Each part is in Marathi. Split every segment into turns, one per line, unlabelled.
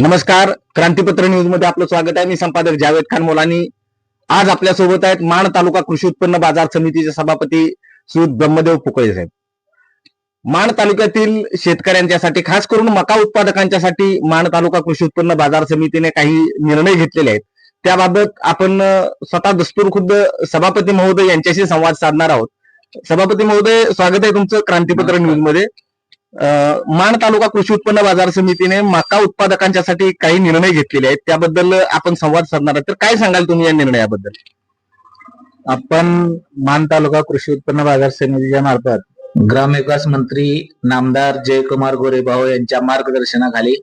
नमस्कार क्रांतीपत्र न्यूजमध्ये आपलं स्वागत आहे. मी संपादक जावेद खान मोलानी. आज आपल्यासोबत आहेत माण तालुका कृषी उत्पन्न बाजार समितीचे सभापती सुद ब्रह्मदेव पुकळे साहेब. माण तालुक्यातील शेतकऱ्यांच्यासाठी खास करून मका उत्पादकांच्यासाठी माण तालुका कृषी उत्पन्न बाजार समितीने काही निर्णय घेतलेले आहेत. त्याबाबत आपण स्वतः दस्तूर खुद्द सभापती महोदय यांच्याशी संवाद साधणार आहोत. सभापती महोदय स्वागत आहे तुमचं क्रांतीपत्र न्यूजमध्ये माण तालुका कृषी उत्पन्न बाजार समितीने मका उत्पादकांच्यासाठी काही निर्णय घेतलेले आहेत. त्याबद्दल आपण संवाद साधणार आहोत. तर काय सांगाल तुम्ही या निर्णयाबद्दल?
आपण मान तालुका कृषी उत्पन्न बाजार समितीच्या मार्फत ग्रामविकास मंत्री नामदार जयकुमार गोरेभाऊ यांच्या मार्गदर्शनाखाली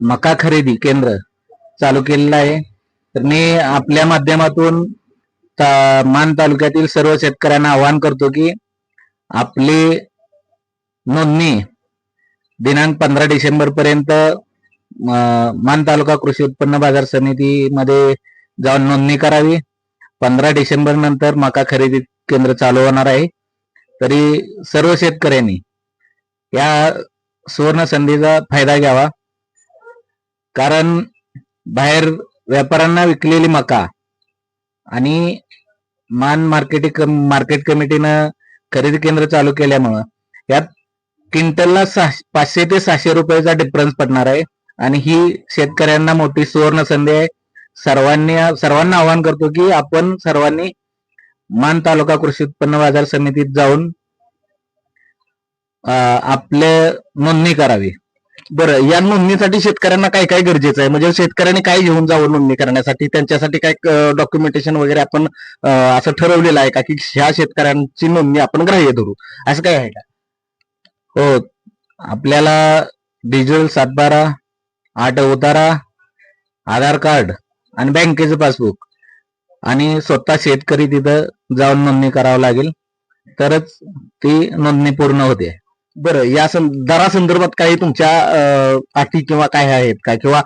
मका खरेदी केंद्र चालू केलेलं आहे. तर मी आपल्या माध्यमातून ता- मान तालुक्यातील सर्व शेतकऱ्यांना आवाहन करतो की आपली नोंदणी. दिनांक पंधरा डिसेंबर पर्यंत मान तालुका कृषी उत्पन्न बाजार समितीमध्ये जाऊन नोंदणी करावी. पंधरा डिसेंबर नंतर मका खरेदी केंद्र चालू होणार आहे. तरी सर्व शेतकऱ्यांनी या सुवर्ण संधीचा फायदा घ्यावा. कारण बाहेर व्यापाऱ्यांना विकलेली मका आणि मान मार्केटिंग मार्केट कमिटीनं खरेदी केंद्र चालू केल्यामुळं यात क्विंटलला पाचशे ते सहाशे रुपयाचा डिफरन्स पडणार आहे. आणि ही शेतकऱ्यांना मोठी सुवर्ण संधी आहे. सर्वांनी सर्वांना आवाहन करतो की आपण सर्वांनी मान तालुका कृषी उत्पन्न बाजार समितीत जाऊन आपले नोंदणी करावी.
बरं या नोंदणीसाठी शेतकऱ्यांना काय काय गरजेचं आहे? म्हणजे शेतकऱ्यांनी काय घेऊन जावं नोंदणी करण्यासाठी? त्यांच्यासाठी काय डॉक्युमेंटेशन वगैरे आपण असं ठरवलेलं आहे का की ह्या शेतकऱ्यांची नोंदणी आपण ग्राह्य धरू? असं काय आहे का?
हो आपल्याला डिजिटल सातबारा आठ उतारा आधार कार्ड आणि बँकेचं पासबुक आणि स्वतः शेतकरी तिथं जाऊन नोंदणी करावं लागेल. तरच ती नोंदणी पूर्ण होते.
बरं या सं- दरासंदर्भात काही तुमच्या अटी किंवा काय आहेत का? किंवा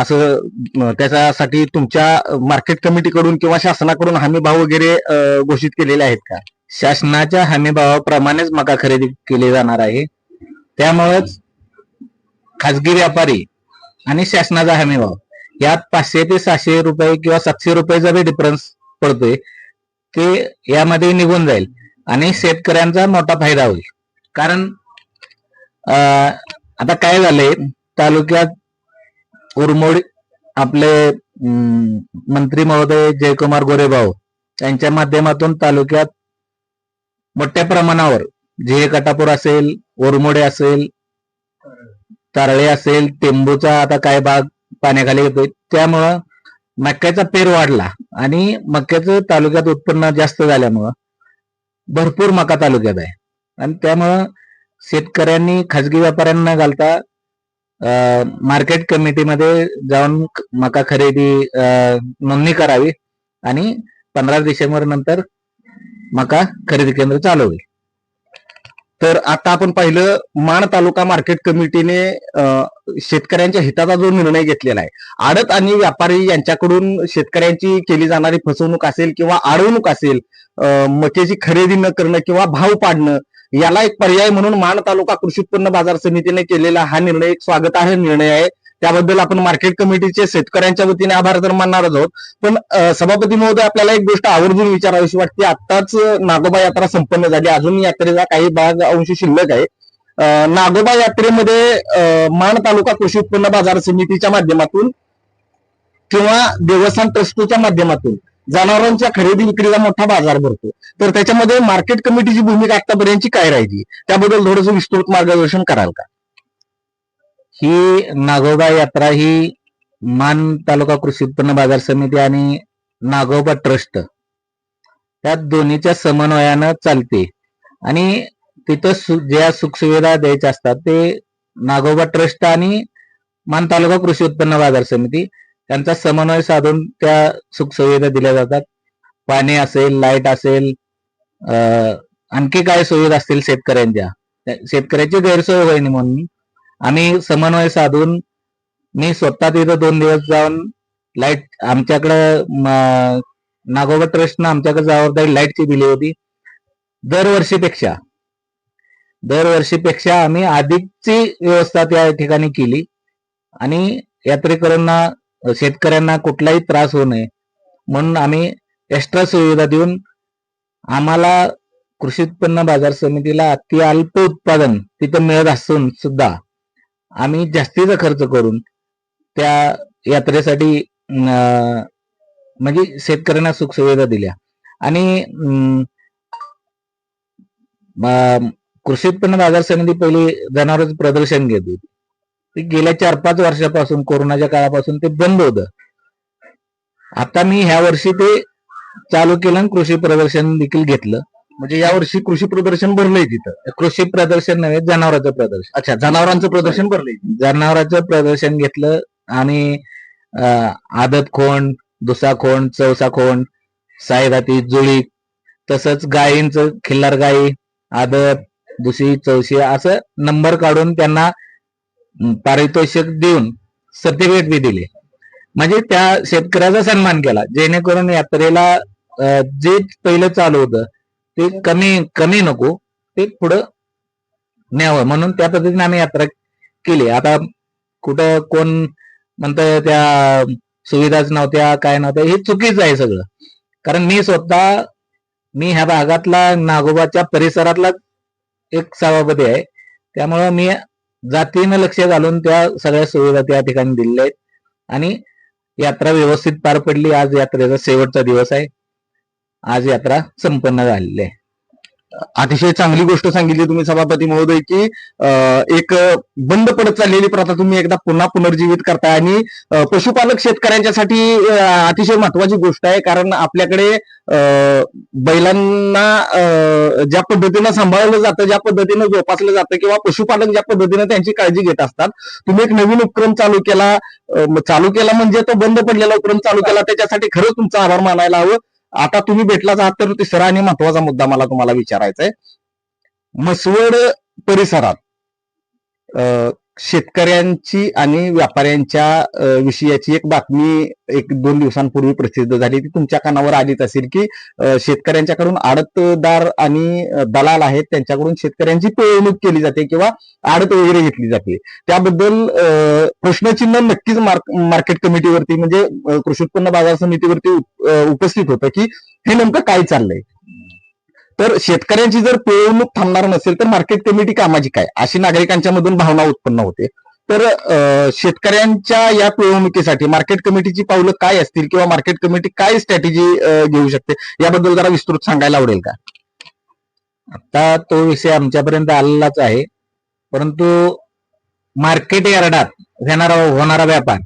असं त्याच्यासाठी तुमच्या मार्केट कमिटीकडून किंवा शासनाकडून हमी भाव वगैरे घोषित केलेले आहेत का?
शासनाच्या हमीभावाप्रमाणेच मका खरेदी केली जाणार आहे. त्यामुळेच खाजगी व्यापारी आणि शासनाचा हमीभाव यात पाचशे ते सहाशे रुपये किंवा सातशे रुपयेचा बी डिफरन्स पडतोय ते यामध्ये निघून जाईल आणि शेतकऱ्यांचा मोठा फायदा होईल. कारण अं, आता काय झालंय तालुक्यात उरमोड आपले मंत्री महोदय जयकुमार गोरेभाऊ यांच्या माध्यमातून तालुक्यात मोठ्या प्रमाणावर. जे कटापूर असेल ओरमोडे असेल तारळे असेल टेंबूचा आता काय भाग पाण्याखाली येतोय त्यामुळं मक्याचा पेर वाढला आणि मक्याचं तालुक्यात उत्पन्न जास्त झाल्यामुळं भरपूर मका तालुक्यात आहे. आणि त्यामुळं शेतकऱ्यांनी खाजगी व्यापाऱ्यांना घालता मार्केट कमिटीमध्ये जाऊन मका खरेदी नोंदणी करावी आणि पंधरा डिसेंबर नंतर मका खरेदी केंद्र चालू होईल
तर आता आपण पाहिलं माण तालुका मार्केट कमिटीने शेतकऱ्यांच्या हिताचा जो निर्णय घेतलेला आहे आडत आणि व्यापारी यांच्याकडून शेतकऱ्यांची केली जाणारी फसवणूक असेल किंवा आडवणूक असेल मकेची मक्याची खरेदी न करणं किंवा भाव पाडणं याला एक पर्याय म्हणून माण तालुका कृषी उत्पन्न बाजार समितीने केलेला हा निर्णय एक स्वागतार्ह निर्णय आहे. त्याबद्दल आपण मार्केट कमिटीचे शेतकऱ्यांच्या वतीने आभार तर मानणारच आहोत. पण सभापती महोदय आपल्याला एक गोष्ट आवर्जून विचारावीशी वाटते. आत्ताच नागोबा यात्रा संपन्न झाली. अजून यात्रेचा काही भाग अंश शिल्लक आहे. अं, नागोबा यात्रेमध्ये अं, माण तालुका कृषी उत्पन्न बाजार समितीच्या माध्यमातून किंवा देवस्थान ट्रस्टच्या माध्यमातून जनावरांच्या खरेदी विक्रीचा मोठा बाजार भरतो. तर त्याच्यामध्ये मार्केट कमिटीची भूमिका आतापर्यंतची काय राहिली? त्याबद्दल थोडंसं विस्तृत मार्गदर्शन कराल का?
ही नागोबा यात्रा ही मान तालुका कृषी उत्पन्न बाजार समिती आणि नागोबा ट्रस्ट. त्या दोन्हीच्या समन्वयानं चालते. आणि तिथं सु- ज्या सुखसुविधा द्यायच्या असतात ते नागोबा ट्रस्ट आणि मान तालुका कृषी उत्पन्न बाजार समिती त्यांचा समन्वय साधून त्या सुखसुविधा दिल्या जातात. पाणी असेल लाइट असेल आणखी काय सुविधा असतील शेतकऱ्यांच्या. शेतकऱ्याची गैरसोय होईल म्हणून आम्ही समन्वय साधून मी स्वतः तिथं दोन दिवस जाऊन लाइट आमच्याकडं नागोबा ट्रस्टनं आमच्याकडे जबाबदारी लाईटची दिली होती. दरवर्षीपेक्षा दरवर्षीपेक्षा आम्ही अधिकची व्यवस्था त्या ठिकाणी केली. आणि यात्रेकरांना शेतकऱ्यांना कुठलाही त्रास होऊ नये. म्हणून आम्ही एक्स्ट्रा सुविधा देऊन आम्हाला कृषी उत्पन्न बाजार समितीला अति अल्प उत्पादन तिथं मिळत असून सुद्धा आम्ही जास्तीचा खर्च करून त्या यात्रेसाठी म्हणजे शेतकऱ्यांना सुखसुविधा दिल्या. आणि अं, कृषी उत्पन्न बाजार समिती पहिले जनावरांचं प्रदर्शन घेत होती ते गेल्या चार पाच वर्षापासून कोरोनाच्या काळापासून ते बंद होतं. आता मी ह्या वर्षी ते चालू केलं आणि कृषी प्रदर्शन देखील घेतलं.
म्हणजे यावर्षी कृषी प्रदर्शन भरलंय तिथं.
कृषी प्रदर्शन नव्हे जनावरांचं प्रदर्शन.
अच्छा जनावरांचं प्रदर्शन भरलंय.
जनावरांचं प्रदर्शन घेतलं आणि आदत खोंड दुसा खोंड चौसा खोंड सायदाती जुळी तसंच गायींचं खिल्लार गायी आदत दुसरी चौशी असं नंबर काढून त्यांना पारितोषिक देऊन सर्टिफिकेट बी दिले. म्हणजे त्या शेतकऱ्याचा सन्मान केला. जेणेकरून यात्रेला जे पहिलं चालू होतं ते कमी कमी नको. ते पुढं न्यावं. म्हणून त्या पद्धतीने आम्ही यात्रा केली. आता कुठं कोण म्हणतं त्या सुविधाच नव्हत्या काय नव्हत्या हे चुकीचं आहे सगळं. कारण मी स्वतः मी ह्या भागातला नागोबाच्या परिसरातला एक सभापती आहे. त्यामुळं मी जातीनं लक्ष घालून त्या सगळ्या सुविधा त्या ठिकाणी दिलेल्या आहेत. आणि यात्रा व्यवस्थित पार पडली. आज यात्रेचा शेवटचा दिवस आहे. आज यात्रा संपन्न झालेली आहे.
अतिशय चांगली गोष्ट सांगितली तुम्ही सभापती महोदय की एक बंद पडत चाललेली प्रथा तुम्ही एकदा पुन्हा पुनर्जीवित करताय आणि पशुपालक शेतकऱ्यांच्यासाठी अतिशय महत्वाची गोष्ट आहे. कारण आपल्याकडे बैलांना ज्या पद्धतीनं सांभाळलं जातं ज्या पद्धतीनं जोपासलं जातं किंवा पशुपालक ज्या पद्धतीनं त्यांची काळजी घेत असतात तुम्ही एक नवीन उपक्रम चालू केला चालू केला म्हणजे तो बंद पडलेला उपक्रम चालू केला त्याच्यासाठी खरंच तुमचा आभार मानायला हवं. आता तुम्ही भेटलाच आहात तर तिसरा आणि महत्त्वाचा मुद्दा मला तुम्हाला विचारायचा आहे. मसवड परिसरात शेतकऱ्यांची आणि व्यापाऱ्यांच्या विषयाची एक बातमी एक दोन दिवसांपूर्वी प्रसिद्ध झाली. ती तुमच्या कानावर आलीच असेल की शेतकऱ्यांच्याकडून आडतदार आणि दलाल आहेत त्यांच्याकडून शेतकऱ्यांची पिळवणूक केली जाते किंवा आडत वगैरे घेतली जाते. त्याबद्दल प्रश्नचिन्ह नक्कीच मार्क- मार्केट कमिटीवरती म्हणजे कृषी उत्पन्न बाजार समितीवरती उपस्थित होतं की हे नेमकं काय चाललंय? तर शेतकऱ्यांची जर पिळवणूक थांबणार नसेल तर मार्केट कमिटी कामाची काय? अशी नागरिकांच्या मधून भावना उत्पन्न होते. तर शेतकऱ्यांच्या या पिळवणुकीसाठी मार्केट कमिटीची पावलं काय असतील किंवा मार्केट कमिटी काय स्ट्रॅटेजी घेऊ शकते? याबद्दल जरा विस्तृत सांगायला आवडेल का?
आता तो विषय आमच्यापर्यंत आलेलाच आहे. परंतु मार्केट यार्डात होणारा होणारा व्यापार.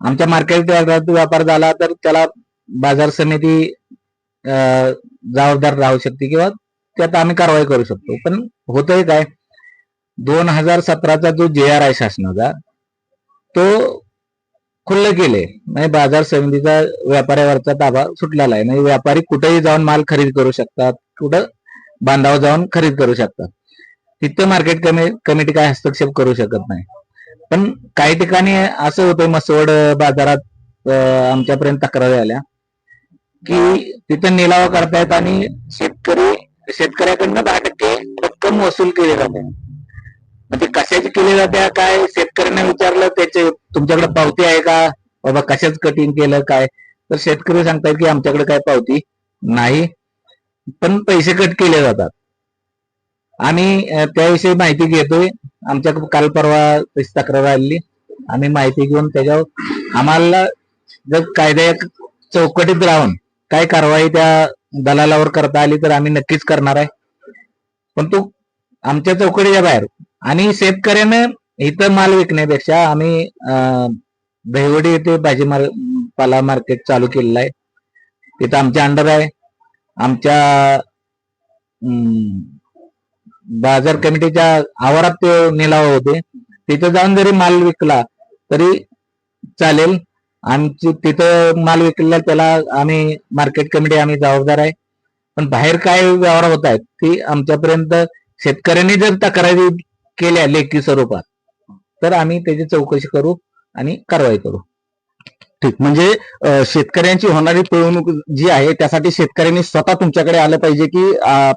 आमच्या मार्केट यार्डात व्यापार झाला तर त्याला बाजार समिती अं, जबाबदार राहू शकते किंवा त्यात आम्ही कारवाई करू शकतो. पण होतंय काय? दोन हजार सतराचा जो जे आर आहे शासनाचा तो खुल्ले केले. म्हणजे बाजार समितीचा व्यापाऱ्यावरचा ताबा सुटलेला आहे. नाही व्यापारी कुठेही जाऊन माल खरेदी करू शकतात कुठं बांधावर जाऊन खरेदी करू शकतात. तिथं मार्केट कमी कमिटी काय हस्तक्षेप करू शकत नाही. पण काही ठिकाणी असं होतं मसवड बाजारात आमच्यापर्यंत तक्रारी आल्या. की तिथं निलाव करतायत आणि शेतकरी शेतकऱ्याकडनं दहा टक्के रक्कम वसूल केली जाते. मग ते कशाची केली जाते? काय शेतकऱ्यांना विचारलं त्याचे तुमच्याकडे पावती आहे का? बाबा कशाच कटिंग केलं काय? तर शेतकरी सांगतायत की आमच्याकडे काय पावती नाही पण पैसे कट केले जातात. आम्ही त्याविषयी माहिती घेतोय. आमच्या काल परवा तशी तक्रार आलेली. आम्ही माहिती घेऊन त्याच्यावर आम्हाला जर कायद्या चौकटीत राहून काय कारवाई त्या दलालावर करता आली तर आम्ही नक्कीच करणार आहे. पण तो आमच्या चौकटीच्या बाहेर. आणि शेतकऱ्यानं इथं माल विकण्यापेक्षा आम्ही अं, दहिवडी येथे भाजीमाल पाला मार्केट चालू केलेलं आहे. तिथं आमच्या अंडर आहे. आमच्या बाजार कमिटीच्या आवारात ते निलाव होते. तिथं जाऊन जरी माल विकला तरी चालेल. आमची तिथं माल विकलेला त्याला आम्ही मार्केट कमिटी आम्ही जबाबदार आहे. पण बाहेर काय व्यवहार होत आहेत ती आमच्यापर्यंत शेतकऱ्यांनी जर तक्रारी केल्या लेखी स्वरूपात तर आम्ही त्याची चौकशी करू आणि कारवाई करू.
ठीक म्हणजे शेतकऱ्यांची होणारी पिळवणूक जी आहे त्यासाठी शेतकऱ्यांनी स्वतः तुमच्याकडे आलं पाहिजे की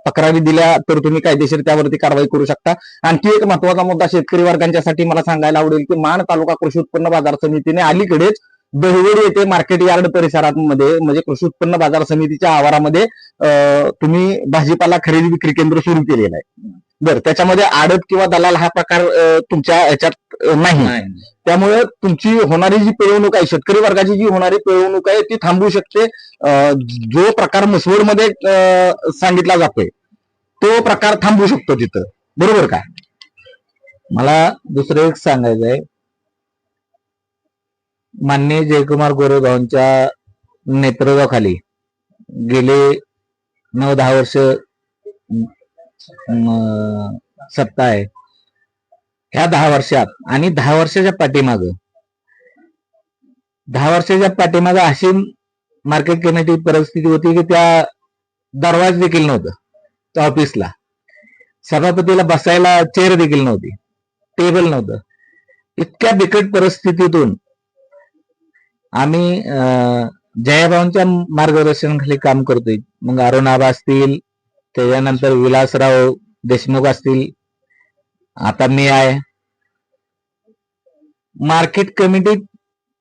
तक्रारी दिल्या तर तुम्ही कायदेशीर त्यावरती कारवाई करू शकता. आणखी एक महत्त्वाचा मुद्दा शेतकरी वर्गांच्यासाठी मला सांगायला आवडेल की माण तालुका कृषी उत्पन्न बाजार समितीने अलीकडेच दहिवडी येथे मार्केट यार्ड परिसरामध्ये म्हणजे कृषी उत्पन्न बाजार समितीच्या आवारामध्ये तुम्ही भाजीपाला खरेदी विक्री केंद्र सुरू केलेलं आहे. बरं त्याच्यामध्ये आडत किंवा दलाल हा प्रकार तुमच्या ह्याच्यात नाही. त्यामुळे तुमची होणारी जी पिळवणूक आहे शेतकरी वर्गाची जी होणारी पिळवणूक आहे ती थांबू शकते. जो प्रकार मसवडमध्ये सांगितला जातोय तो प्रकार थांबू शकतो तिथं. बरोबर का?
मला दुसरं एक सांगायचं आहे मान्य जयकुमार गोरेगावांच्या नेतृत्वाखाली गेले नऊ दहा वर्ष सत्ता आहे. ह्या दहा वर्षात आणि दहा वर्षाच्या पाठीमाग दहा वर्षाच्या पाठीमाग अशी मार्केट कमिटी परिस्थिती होती की त्या दरवाज देखील नव्हतं त्या ऑफिसला सभापतीला बसायला चेअर देखील नव्हती टेबल नव्हतं. इतक्या बिकट परिस्थितीतून आम्ही अं, जयाभाऊंच्या मार्गदर्शनाखाली काम करतोय. मग अरुणाबा असतील त्याच्यानंतर विलासराव देशमुख असतील आता मी आहे. मार्केट कमिटीत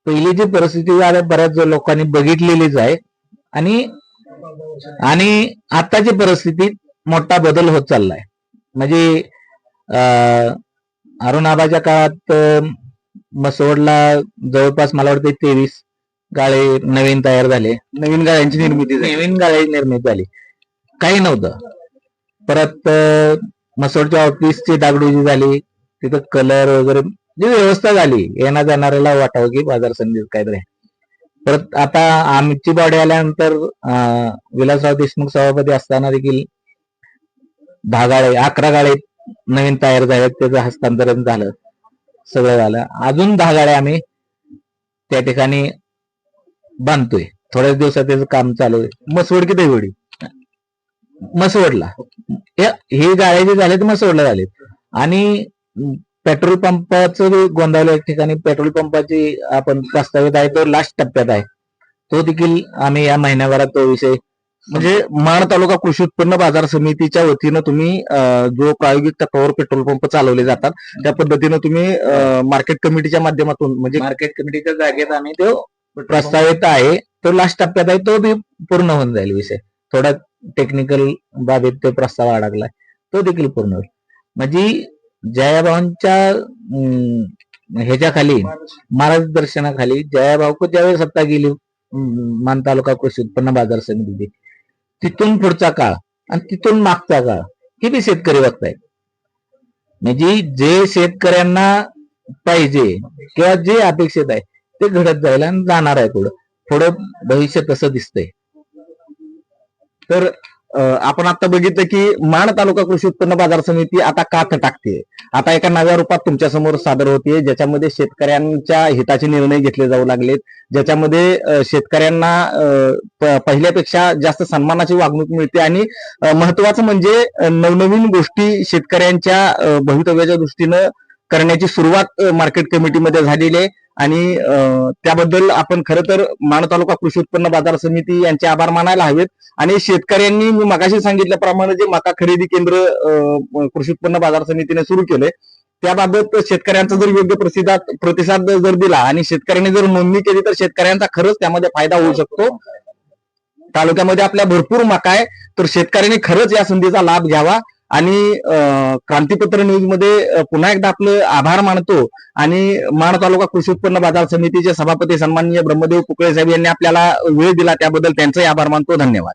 पहिली जी परिस्थिती आहे बऱ्याच लोकांनी बघितलेलीच आहे. आणि आणि आताची परिस्थितीत मोठा बदल होत चाललाय. म्हणजे अं, काळात मसवडला जवळपास मला वाटतं तेवीस गाळे नवीन तयार झाले.
नवीन गाड्यांची निर्मिती
नवीन गाळे निर्मित झाली. काही नव्हतं. परत मसवडच्या ऑफिसची डागडुजी झाली. तिथं कलर वगैरे जी व्यवस्था झाली. येण्या जाणाऱ्याला वाटावं की बाजार संधी काहीतरी परत आता आमची बॉडी आल्यानंतर अं, विलासराव देशमुख सभापती असताना देखील दहा गाळे अकरा गाळे नवीन तयार झाले त्याचं हस्तांतरण झालं. सगळं झालं. अजून दहा गाड्या आम्ही त्या ठिकाणी बांधतोय. थोड्याच दिवसात त्याचं काम चालू आहे
मसवड की दहिवडी?
मसवडला हे- हे गाळे जे झालेत मसवडला झालेत. आणि पेट्रोल पंपाचं जे गोंदावलं एक ठिकाणी पेट्रोल पंपाची आपण प्रस्तावित आहे तो लास्ट टप्प्यात आहे. तो देखील आम्ही या महिन्याभरात तो विषय
म्हणजे माण तालुका कृषी उत्पन्न बाजार समितीच्या वतीनं तुम्ही जो प्रायोगिक तत्वावर पेट्रोल पंप चालवले जातात त्या पद्धतीनं तुम्ही मार्केट कमिटीच्या माध्यमातून म्हणजे
मार्केट कमिटीच्या जागेत आम्ही तो प्रस्तावित आहे तो लास्ट टप्प्यात आहे तो बी पूर्ण होऊन जाईल विषय. थोडा टेक्निकल बाबीत तो प्रस्ताव अडकलाय तो देखील पूर्ण होईल. म्हणजे जयाभाऊंच्या अं, ह्याच्याखाली मार्गदर्शनाखाली जयाभाऊ ज्यावेळी सत्ता गेली मान तालुका कृषी उत्पन्न बाजार समितीची तिथून पुढचा काळ आणि तिथून मागचा काळ. हे बी शेतकरी बघतायत म्हणजे जे शेतकऱ्यांना पाहिजे किंवा जे अपेक्षित आहे ते घडत जायला आणि जाणार आहे पुढं. पुढं भविष्य तसं दिसतंय?
तर आपण आता बघितलं की माण तालुका कृषी उत्पन्न बाजार समिती आता कात टाकते. आता एका नव्या रूपात तुमच्यासमोर सादर होते ज्याच्यामध्ये शेतकऱ्यांच्या हिताचे निर्णय घेतले जाऊ लागलेत ज्याच्यामध्ये शेतकऱ्यांना अं, प- पहिल्यापेक्षा जास्त सन्मानाची वागणूक मिळते आणि महत्वाचं म्हणजे नवनवीन गोष्टी शेतकऱ्यांच्या भवितव्याच्या दृष्टीनं करण्याची सुरुवात मार्केट कमिटीमध्ये झालेली आहे. आणि अं, त्याबद्दल आपण खरं तर माण तालुका कृषी उत्पन्न बाजार समिती यांचे आभार मानायला हवेत. आणि शेतकऱ्यांनी मी मगाशी सांगितल्याप्रमाणे जे मका खरेदी केंद्र अं, कृषी उत्पन्न बाजार समितीने सुरू केले त्याबाबत शेतकऱ्यांचा जर योग्य प्रतिसाद प्रतिसाद जर दिला आणि शेतकऱ्यांनी जर नोंदणी केली तर शेतकऱ्यांचा खरंच त्यामध्ये फायदा होऊ शकतो. तालुक्यामध्ये आपल्या भरपूर मका आहे तर शेतकऱ्यांनी खरंच या संधीचा लाभ घ्यावा. आणि क्रांतीपत्र न्यूजमध्ये पुन्हा एकदा आपलं आभार मानतो आणि माण तालुका कृषी उत्पन्न बाजार समितीचे सभापती सन्माननीय ब्रह्मदेव कुकळे साहेब यांनी आपल्याला वेळ दिला त्याबद्दल त्यांचाही आभार मानतो. धन्यवाद.